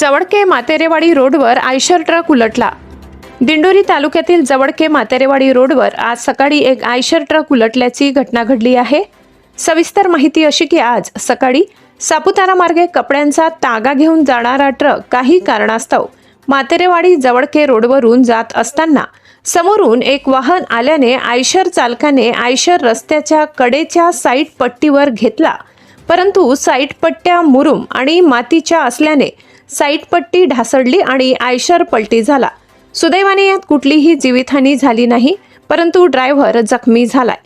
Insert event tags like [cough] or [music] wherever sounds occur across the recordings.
जवळके मातेरेवाडी रोडवर Eicher truck उलटला. दिंडोरी तालुक्यातील जवळके मातेरेवाडी रोडवर आज सकाळी एक आयशर ट्रक उलटल्याची घटना घडली आहे. सविस्तर माहिती अशी की आज सकाळी सापुतारा मार्गे कपड्यांचा तागा घेऊन जाणारा ट्रक काही कारणास्तव मातेरेवाडी जवळके रोडवरून जात असताना समोरून एक वाहन आल्याने आयशर चालकाने आयशर रस्त्याच्या कडेच्या साईट पट्टीवर घेतला. परंतु साईट पट्ट्या मुरुम आणि मातीच्या असल्याने साईटपट्टी ढासळली आणि आयशर पलटी झाला. सुदैवाने यात कुठलीही जीवितहानी झाली नाही परंतु ड्रायव्हर जखमी झालाय.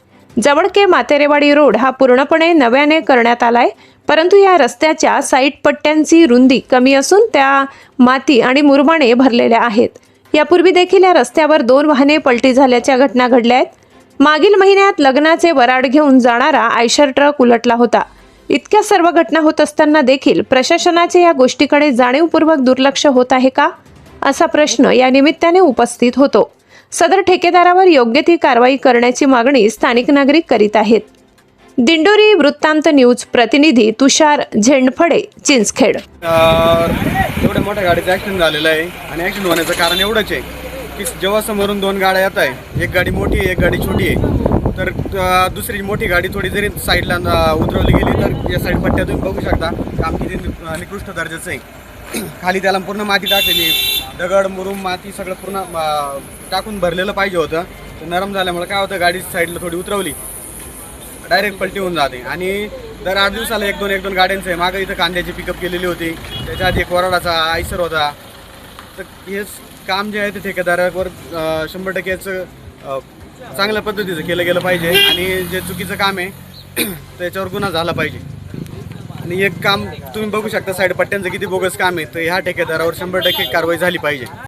जवळके मातेरेवाडी रोड हा पूर्णपणे नव्याने करण्यात आलाय परंतु या रस्त्याच्या साईट पट्ट्यांची रुंदी कमी असून त्या माती आणि मुरमाने भरलेल्या आहेत. यापूर्वी देखील या रस्त्यावर दोन वाहने पलटी झाल्याच्या घटना घडल्या आहेत. मागील महिन्यात लग्नाचे वराड घेऊन जाणारा आयशर ट्रक उलटला होता. इतक्या सर्व घटना होत असताना देखील प्रशासनाचे या गोष्टीकडे जाणीवपूर्वक दुर्लक्ष होत आहे का? असा प्रश्न या निमित्ताने उपस्थित होतो. सदर ठेकेदारावर योग्य ती कारवाई करण्याची मागणी स्थानिक नागरिक करीत आहेत. दिंडोरी वृत्तांत न्यूज प्रतिनिधी तुषार झेंडफडे चिंचखेड. एवढ्या मोठ्या गाडीचा ऍक्सिडेंट झालेला आहे आणि ऍक्सिडेंट होण्याचं कारण एवढंच आहे. की जेव्हा समोरून दोन गाड्या येत आहे एक गाडी मोठी आहे एक गाडी छोटी आहे तर दुसरी मोठी गाडी थोडी जरी साईडला उतरवली गेली तर या साईड पट्ट्या तुम्ही बघू शकता. काम किती निकृष्ट दर्जाचं आहे. [clears throat] खाली त्याला पूर्ण माती टाकलेली दगड मुरुम माती सगळं पूर्ण टाकून भरलेलं पाहिजे होतं. तर नरम झाल्यामुळे काय होतं गाडी साईडला थोडी उतरवली. डायरेक्ट पलटी होऊन जाते. आणि दर आठ दिवसाला एक दोन एक दोन गाड्यांचं आहे. मागं इथं कांद्याची पिकअप केलेली होती. त्याच्या आधी एक वराडाचा आयसर होता. तर हे काम जे आहे ते ठेकेदारावर शंभर टक्केचं चांगल्या पद्धतीचं केलं गेलं पाहिजे आणि जे चुकीचं काम आहे [clears throat] त्याच्यावर गुन्हा झाला पाहिजे. आणि एक काम तुम्ही बघू शकता साईड पट्ट्यांचं किती बोगस काम आहे तर ह्या ठेकेदारावर शंभर टक्के कारवाई झाली पाहिजे.